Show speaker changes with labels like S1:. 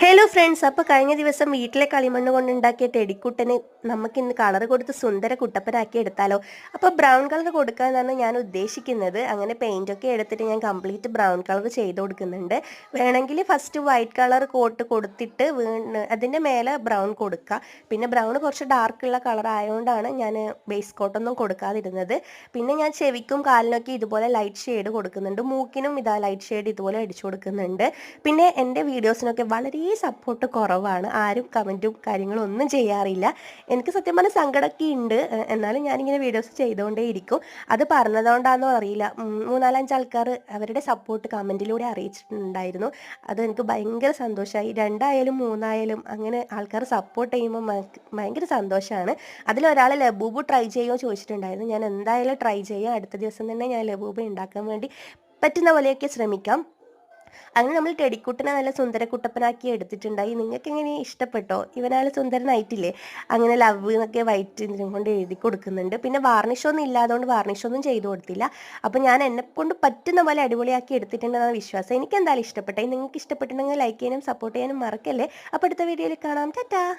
S1: Hello friends അപ്പോൾ കഴിഞ്ഞ ദിവസം വീട്ടിലെ കളിമണ്ണ് കൊണ്ടുണ്ടാക്കിയ ടെടിക്കുട്ടന് നമുക്ക് ഇന്ന് കളർ കൊടുത്ത് സുന്ദര കുട്ടപ്പനാക്കി എടുത്താലോ. അപ്പോൾ ബ്രൗൺ കളർ കൊടുക്കാനാണ് ഞാൻ ഉദ്ദേശിക്കുന്നത് അങ്ങനെ പെയിന്റൊക്കെ എടുത്തിട്ട് ഞാൻ കംപ്ലീറ്റ് ബ്രൗൺ കളർ ചെയ്ത് കൊടുക്കുന്നുണ്ട്. വേണമെങ്കിൽ ഫസ്റ്റ് വൈറ്റ് കളർ കോട്ട് കൊടുത്തിട്ട് അതിന്റെ മേലെ ബ്രൗൺ കൊടുക്കുക പിന്നെ ബ്രൗൺ കുറച്ച് ഡാർക്കുള്ള കളർ ആയതുകൊണ്ടാണ് ഞാൻ ബേസ് കോട്ടൊന്നും കൊടുക്കാതിരുന്നത്. പിന്നെ ഞാൻ ചെവിക്കും കാലിനൊക്കെ ഇതുപോലെ ലൈറ്റ് ഷെയ്ഡ് കൊടുക്കുന്നുണ്ട്. മൂക്കിനും ഇതാ ലൈറ്റ് ഷെയ്ഡ് ഇതുപോലെ അടിച്ചു കൊടുക്കുന്നുണ്ട്. പിന്നെ എന്റെ വീഡിയോസിനൊക്കെ വളരെ സപ്പോർട്ട് കുറവാണ്. ആരും കമന്റും കാര്യങ്ങളും ഒന്നും ചെയ്യാറില്ല. എനിക്ക് സത്യം പറഞ്ഞാൽ സങ്കടമൊക്കെ ഉണ്ട്. എന്നാലും ഞാനിങ്ങനെ വീഡിയോസ് ചെയ്തുകൊണ്ടേ ഇരിക്കും. അത് പറഞ്ഞതുകൊണ്ടാണെന്നോ അറിയില്ല. മൂന്നാലഞ്ച് ആൾക്കാർ അവരുടെ സപ്പോർട്ട് കമന്റിലൂടെ അറിയിച്ചിട്ടുണ്ടായിരുന്നു. അത് എനിക്ക് ഭയങ്കര സന്തോഷമായി രണ്ടായാലും മൂന്നായാലും അങ്ങനെ ആൾക്കാർ സപ്പോർട്ട് ചെയ്യുമ്പോൾ ഭയങ്കര സന്തോഷമാണ് അതിലൊരാൾ ലബൂബ് ട്രൈ ചെയ്യുമോ ചോദിച്ചിട്ടുണ്ടായിരുന്നു. ഞാൻ എന്തായാലും ട്രൈ ചെയ്യാം. അടുത്ത ദിവസം തന്നെ ഞാൻ ലബൂബ് ഉണ്ടാക്കാൻ വേണ്ടി പറ്റുന്ന പോലെയൊക്കെ ശ്രമിക്കാം. അങ്ങനെ നമ്മൾ ടെടിക്കുട്ടനെ നല്ല സുന്ദരക്കുട്ടപ്പനാക്കി എടുത്തിട്ടുണ്ടായി. നിങ്ങൾക്ക് എങ്ങനെ ഇഷ്ടപ്പെട്ടോ? ഇവനാൾ സുന്ദരനായിട്ടില്ലേ? അങ്ങനെ ലവ് എന്നൊക്കെ വൈറ്റ് ഇതിനും കൊണ്ട് എഴുതി കൊടുക്കുന്നുണ്ട്. പിന്നെ വാർണിഷൊന്നും ഇല്ലാത്തതുകൊണ്ട് വാർണിഷൊന്നും ചെയ്തു കൊടുത്തില്ല. അപ്പോൾ ഞാൻ എന്നെ കൊണ്ട് പറ്റുന്ന പോലെ അടിപൊളിയാക്കി എടുത്തിട്ടുണ്ടെന്നാണ് വിശ്വാസം. എനിക്ക് എന്തായാലും ഇഷ്ടപ്പെട്ടേ നിങ്ങൾക്ക് ഇഷ്ടപ്പെട്ടിട്ടുണ്ടെങ്കിൽ ലൈക്ക് ചെയ്യാനും സപ്പോർട്ട് ചെയ്യാനും മറക്കല്ലേ? അപ്പോൾ അടുത്ത വീഡിയോയിൽ കാണാം. ടാറ്റാ!